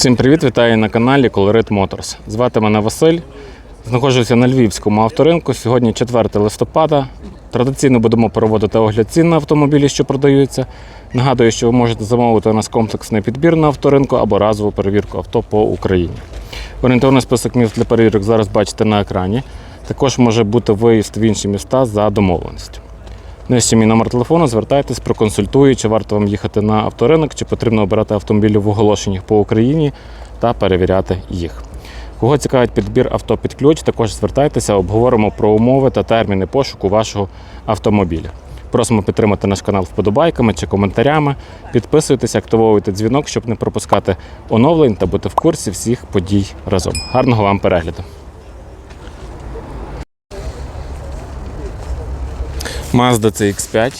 Всім привіт, вітаю на каналі Colorit Motors. Звати мене Василь. Знаходжуся на Львівському авторинку. Сьогодні 4 листопада. Традиційно будемо проводити огляд цін на автомобілі, що продаються. Нагадую, що ви можете замовити у нас комплексний підбір на авторинку або разову перевірку авто по Україні. Орієнтовний список міст для перевірок зараз бачите на екрані. Також може бути виїзд в інші міста за домовленістю. Нижче мій номер телефону, звертайтесь, проконсультую, чи варто вам їхати на авторинок, чи потрібно обирати автомобілі в оголошеннях по Україні та перевіряти їх. Кого цікавить підбір авто під ключ, також звертайтеся, обговоримо про умови та терміни пошуку вашого автомобіля. Просимо підтримати наш канал вподобайками чи коментарями. Підписуйтесь, активовуйте дзвінок, щоб не пропускати оновлень та бути в курсі всіх подій разом. Гарного вам перегляду! Mazda CX5.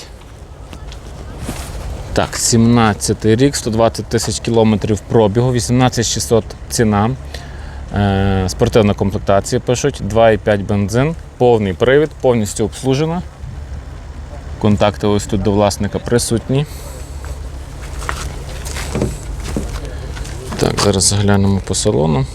Так, 17 рік, 120 тисяч кілометрів пробігу, 18600 ціна. Е, спортивна комплектація пишуть, 2,5 бензин, повний привід, повністю обслужена. Контакти ось тут до власника присутні. Так, зараз заглянемо по салону.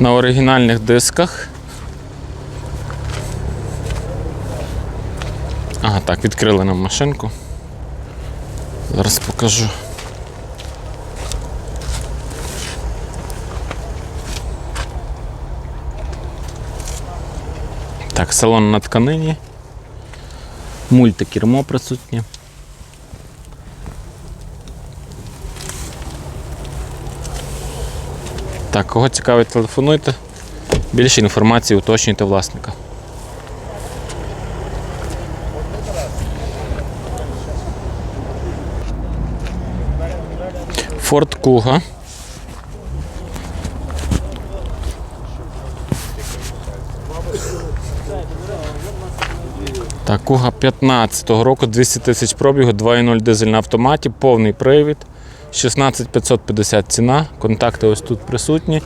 На оригінальних дисках. Ага, так, відкрили нам машинку. Зараз покажу. Так, салон на тканині. Мультикермо присутнє. Так, кого цікавить, телефонуйте. Більше інформації уточнюйте власника. Форд Куга. Так, Куга 15-го року, 200 тисяч пробігу, 2.0 дизель на автоматі, повний привід, 16550 ціна, контакти ось тут присутні.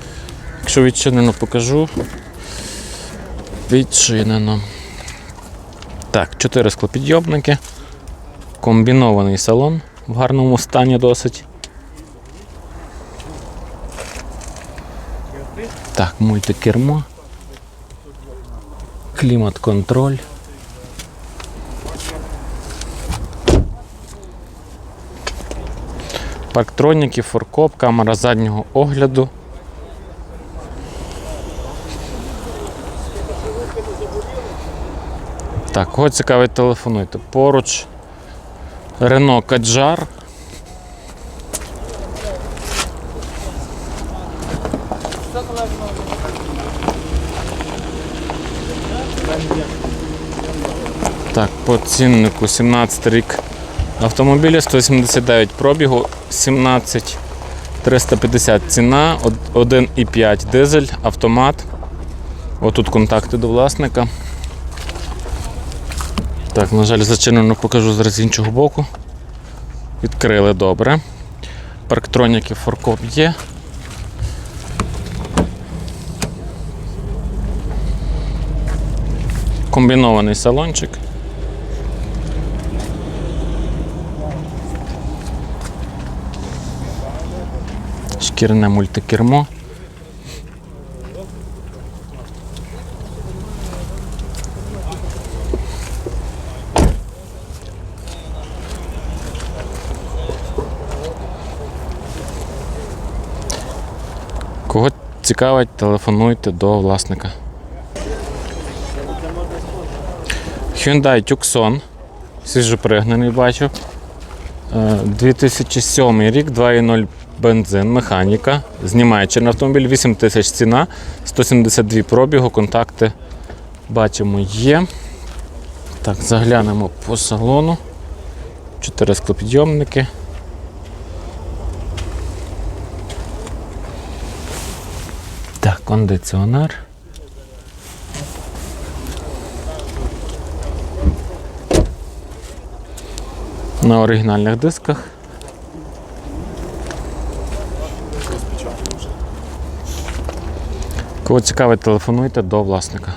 Якщо відчинено, покажу. Відчинено. Так, 4 склопідйомники, комбінований салон в гарному стані досить. Так, мультикермо. Клімат-контроль. Парктроніки, форкоп, камера заднього огляду. Так, кого цікавить, телефонуйте. Поруч Рено Каджар. Так, по ціннику 17 рік автомобіля, 179 пробігу, 17 350 ціна, 1,5 дизель, автомат. Отут контакти до власника. Так, на жаль, зачинено покажу зараз з іншого боку. Відкрили добре. Парктроніки форкоп є. Комбінований салончик. Шкірне мультикермо. Кого цікавить, телефонуйте до власника. Hyundai Tucson. Свіжопригнаний бачу. Е, 2007 рік, 2.0 бензин, механіка. З Німеччини автомобіль, 8 тисяч ціна, 172 пробігу, контакти бачимо є. Так, заглянемо по салону. 4 склопідйомники. Так, кондиціонер. На оригінальних дисках. Кого цікавить, телефонуйте до власника.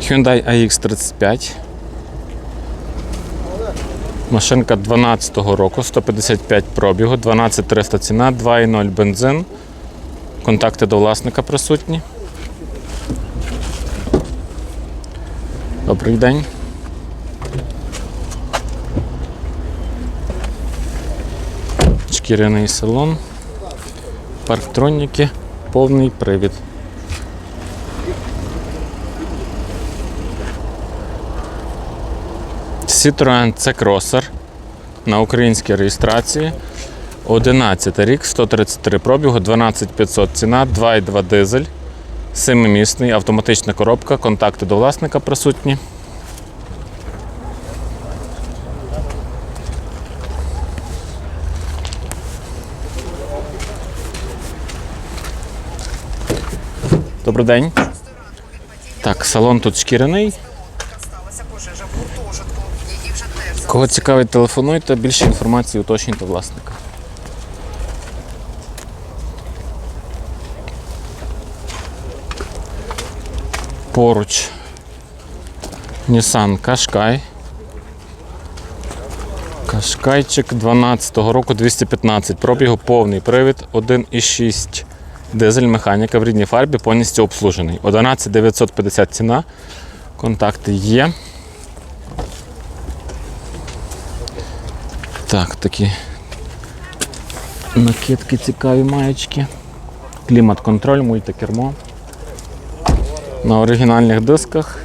Hyundai AX35. Машинка 12-го року, 155 пробігу, 12300 ціна, 2,0 бензин. Контакти до власника присутні. Добрий день. Шкіряний салон. Парктроніки, повний привід. Citroen C-Crosser на українській реєстрації. 11 рік, 133 пробігу, 12500 ціна, 2,2 дизель, 7-місний, автоматична коробка, контакти до власника присутні. Добрий день. Так, салон тут шкіряний. Кого цікавить, телефонуйте, більше інформації уточнюйте власника. Поруч Nissan Qashqai. Кашкайчик 12-го року 215 пробігу, повний привід, 1,6 дизель механіка в рідній фарбі, повністю обслужений. 11 950 ціна. Контакти є. Так, такі накидки цікаві маєчки. Клімат-контроль, мультикермо. На оригінальних дисках.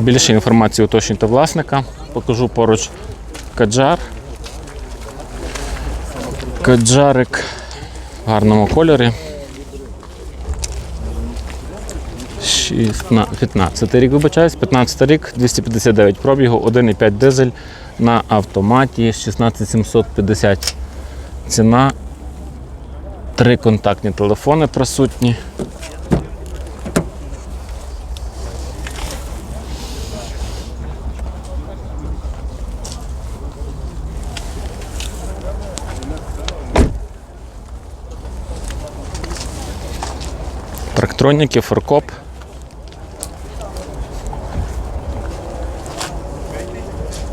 Більше інформації уточнюйте власника. Покажу поруч каджар. Каджарик в гарному кольорі. 16, 15 рік, вибачаюсь, 15 рік, 259 пробігу, 1,5 дизель на автоматі, 16750 ціна. Три контактні телефони присутні. Трактроніки, форкоп.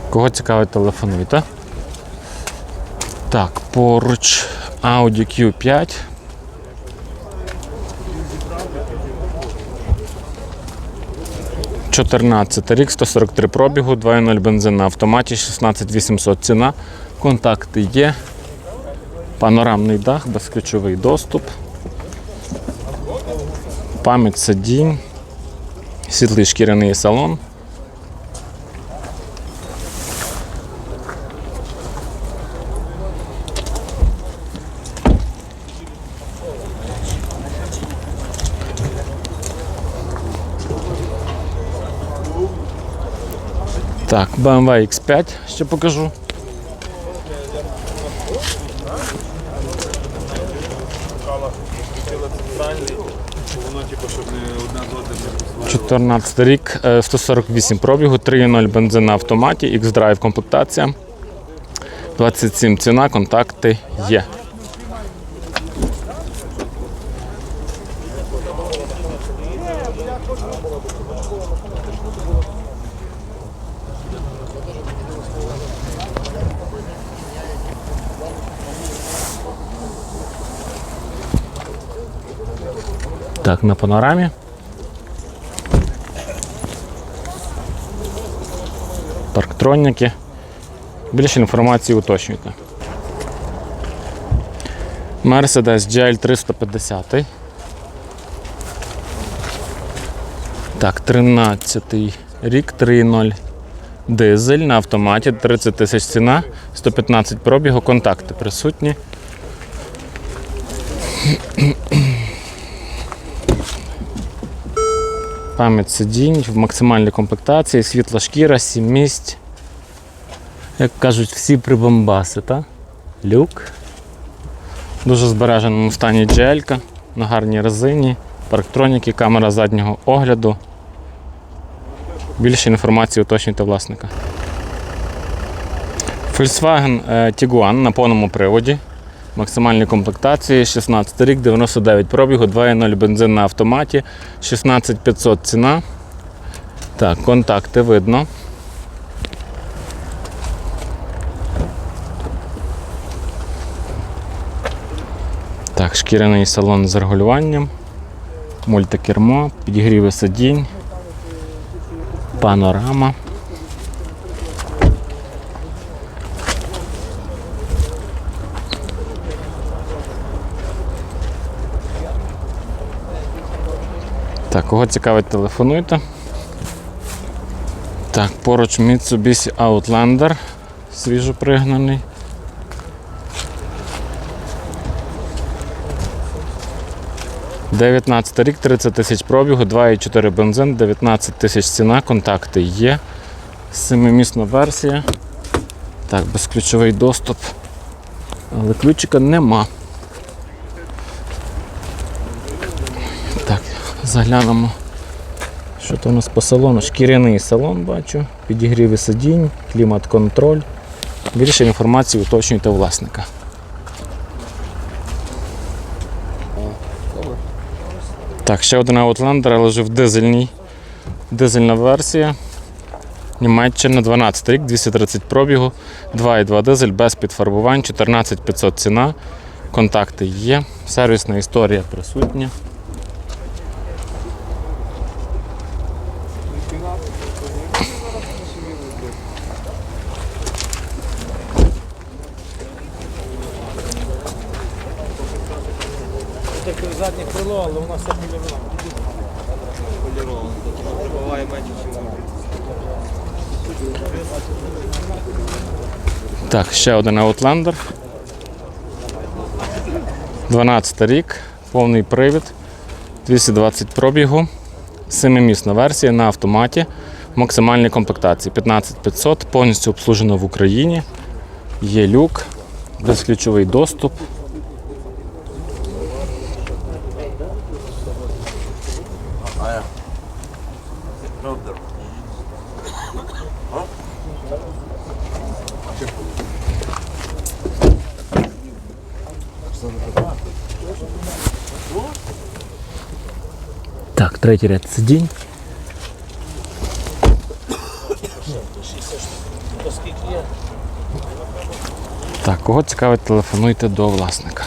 Кого цікавить, телефонуйте. Так, поруч Audi Q5. Чотирнадцятий рік, 143 пробігу, 2.0 бензин на автоматі, 16800 ціна. Контакти є. Панорамний дах, безключовий доступ. Пам'ять сидінь, світлий шкіряний салон. Так, BMW X5 ще покажу. Воно, типу, щоб не одна з одним не працювало. 14 рік, е, 148 пробігу, 3.0 бензин на автоматі, X-Drive комплектація. 27 ціна, контакти є. Так, на панорамі. парктроніки. Більше інформації уточнюйте. Mercedes GL 350. Так, 13 рік, 3.0 дизель на автоматі, 30 тисяч ціна, 115 пробігу, контакти присутні. Пам'ять сидінь в максимальній комплектації, світла шкіра, 7 місць. Як кажуть, всі прибамбаси, та? Люк. В Дуже збереженому стані GL, на гарній резині, парктроніки, камера заднього огляду. Більше інформації уточнюйте власника. Volkswagen е, Tiguan на повному приводі. Максимальні комплектації 16 рік, 99 пробігу, 2.0 бензин на автоматі, 16500 ціна. Так, контакти видно. Так, шкіряний салон з регулюванням, мультикермо, підігріви сидінь, панорама. Так, кого цікавить, телефонуйте. Так, поруч Mitsubishi Outlander свіжопригнаний. – 19 рік, 30 тисяч пробігу, 2,4 бензин, 19 тисяч ціна, контакти є. Семимісна версія. Так, безключовий доступ. Але ключика нема. Так, заглянемо. Що то у нас по салону? Шкіряний салон бачу, підігріви сидінь, клімат-контроль. Більше інформації уточнюйте власника. Так, ще один Outlander, але вже в дизельній. Дизельна версія. Німеччина 12 рік, 230 пробігу, 2,2 дизель без підфарбувань, 14500 ціна. Контакти є, сервісна історія присутня. Таке заднє крило, але у нас все поліровано. Поліровано. Буває менше, ніж Так, ще один Outlander. 12 рік, повний привід, 220 пробігу, 7-місна версія на автоматі, максимальні комплектації 15500, повністю обслужено в Україні. Є люк, безключовий доступ. Так, третій ряд сидінь. Так, кого цікавить, телефонуйте до власника.